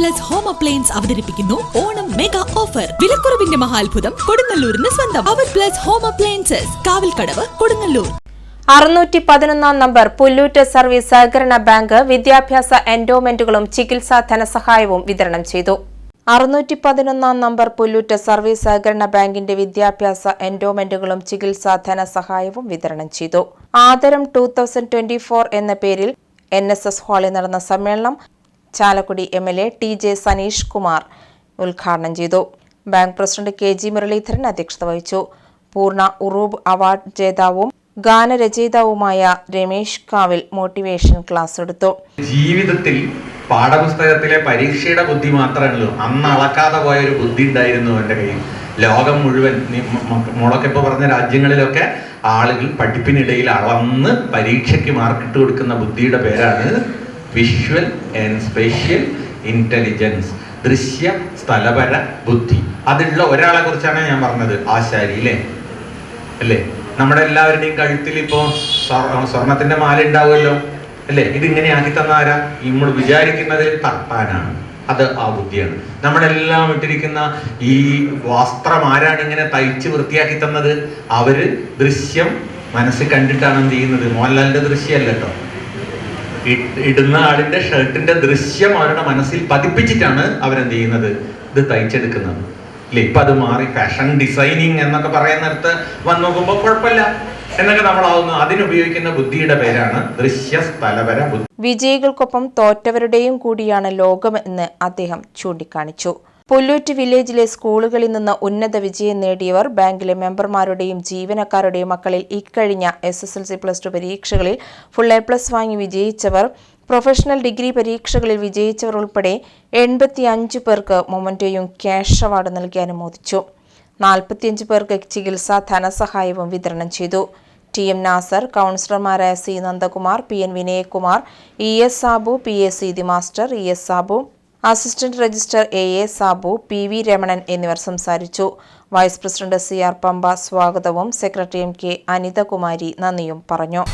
Plus home appliance അവതരിപ്പിക്കുന്നു. Onam mega offer വിലക്കുറവിന്റെ മഹാത്ഭുതം കൊടുങ്ങല്ലൂരിന് സ്വന്തം. അവർ plus home appliances Kavalkadavu Kodungallur. അറുന്നൂറ്റി പതിനൊന്നാം നമ്പർ പുല്ലൂറ്റ് സർവീസ് സഹകരണ ബാങ്ക് വിദ്യാഭ്യാസ എൻഡോമെന്റുകളും ചികിത്സാ ധനസഹായവും വിതരണം ചെയ്തു. അറുന്നൂറ്റി പതിനൊന്നാം നമ്പർ പുല്ലൂറ്റ് സർവീസ് സഹകരണ ബാങ്കിന്റെ വിദ്യാഭ്യാസ എൻഡോമെന്റുകളും ചികിത്സാ ധനസഹായവും വിതരണം ചെയ്തു. ആദരം ടൂ തൗസൻഡ് ട്വന്റി ഫോർ എന്ന പേരിൽ എൻ എസ് എസ് ഹാളിൽ നടന്ന സമ്മേളനം Chalakudy M L A T J Saneesh Kumar ഉദ്ഘാടനം ചെയ്തു. Bank president K G Muraleedharan അധ്യക്ഷത വഹിച്ചു. പൂർണ ഉറൂബ് അവാർഡ് ജേതാവും ഗാനരചയിതാവുമായ രമേശ് കാവിൽ മോട്ടിവേഷൻ ക്ലാസ് എടുത്തു. ജീവിതത്തിൽ പാഠപുസ്തകത്തിലെ പരീക്ഷയുടെ ബുദ്ധി മാത്രമല്ലോ അന്ന് അളക്കാതെ പോയ ഒരു ബുദ്ധി ഉണ്ടായിരുന്നു എന്റെ കയ്യിൽ. ലോകം മുഴുവൻ മുളക്ക ഇപ്പോൾ പറഞ്ഞ രാജ്യങ്ങളിലൊക്കെ ആളുകൾ പഠിപ്പിനിടയിൽ അളന്ന് പരീക്ഷയ്ക്ക് മാർക്കിട്ട് കൊടുക്കുന്ന ബുദ്ധിയുടെ പേരാണ് വിഷ്വൽ ആൻഡ് സ്പെഷ്യൽ ഇന്റലിജൻസ് ദൃശ്യ സ്ഥലപര ബുദ്ധി. അതുള്ള ഒരാളെ കുറിച്ചാണ് ഞാൻ പറഞ്ഞത്. ആശാരി അല്ലേ അല്ലേ? നമ്മുടെ എല്ലാവരുടെയും കഴുത്തിൽ ഇപ്പോൾ സ്വർ- സ്വർണത്തിന്റെ മാല ഉണ്ടാവുമല്ലോ. അല്ലേ? ഇത് ഇങ്ങനെ ആക്കി തന്ന ആരാ? നമ്മൾ വിചാരിക്കുന്നത് തപ്പാനാണ് അത് ആ ബുദ്ധിയാണ്. നമ്മളെല്ലാം ഇട്ടിരിക്കുന്ന ഈ വസ്ത്രം ആരാണ് ഇങ്ങനെ തയ്ച്ച് വൃത്തിയാക്കി തന്നത്? അവർ ദൃശ്യം മനസ്സിൽ കണ്ടിട്ടാണ് എന്ത് ചെയ്യുന്നത്? മോഹൻലാലിന്റെ ദൃശ്യമല്ല ഇടുന്ന ആളിന്റെ ഷർട്ടിന്റെ ദൃശ്യം അവരുടെ മനസ്സിൽ പതിപ്പിച്ചിട്ടാണ് അവരെന്ത് ചെയ്യുന്നത്? ഇത് തയ്ച്ചെടുക്കുന്നത്. അല്ലെ ഇപ്പൊ അത് മാറി ഫാഷൻ ഡിസൈനിങ് എന്നൊക്കെ പറയുന്നിടത്ത് വന്നു നോക്കുമ്പോൾ കുഴപ്പമില്ല. എന്നൊക്കെ നമ്മളാവുന്നു. അതിനുപയോഗിക്കുന്ന ബുദ്ധിയുടെ പേരാണ് ദൃശ്യ സ്ഥലപര ബുദ്ധി. വിജയികൾക്കൊപ്പം തോറ്റവരുടെയും കൂടിയാണ് ലോകമെന്ന് അദ്ദേഹം ചൂണ്ടിക്കാണിച്ചു. പുല്ലൂറ്റ് വില്ലേജിലെ സ്കൂളുകളിൽ നിന്ന് ഉന്നത വിജയം നേടിയവർ ബാങ്കിലെ മെമ്പർമാരുടെയും ജീവനക്കാരുടെയും മക്കളിൽ ഇക്കഴിഞ്ഞ S S L C plus two പരീക്ഷകളിൽ ഫുൾ എ പ്ലസ് വാങ്ങി വിജയിച്ചവർ പ്രൊഫഷണൽ ഡിഗ്രി പരീക്ഷകളിൽ വിജയിച്ചവർ ഉൾപ്പെടെ എൺപത്തി അഞ്ച് പേർക്ക് മൊമന്റോയും ക്യാഷ് അവാർഡ് നൽകി അനുമോദിച്ചു. നാൽപ്പത്തിയഞ്ച് പേർക്ക് ചികിത്സാ ധനസഹായവും വിതരണം ചെയ്തു. ടി എം നാസർ കൗൺസിലർമാരായ C Nandakumar P N Vinayakumar E S Sabu P A Seethi master E S Sabu assistant registrar A A Sabu P V Ramanan എന്നിവർ സംസാരിച്ചു. Vice president C R Pampa സ്വാഗതവും സെക്രട്ടറി എം കെ അനിതകുമാരി നന്ദിയും പറഞ്ഞു.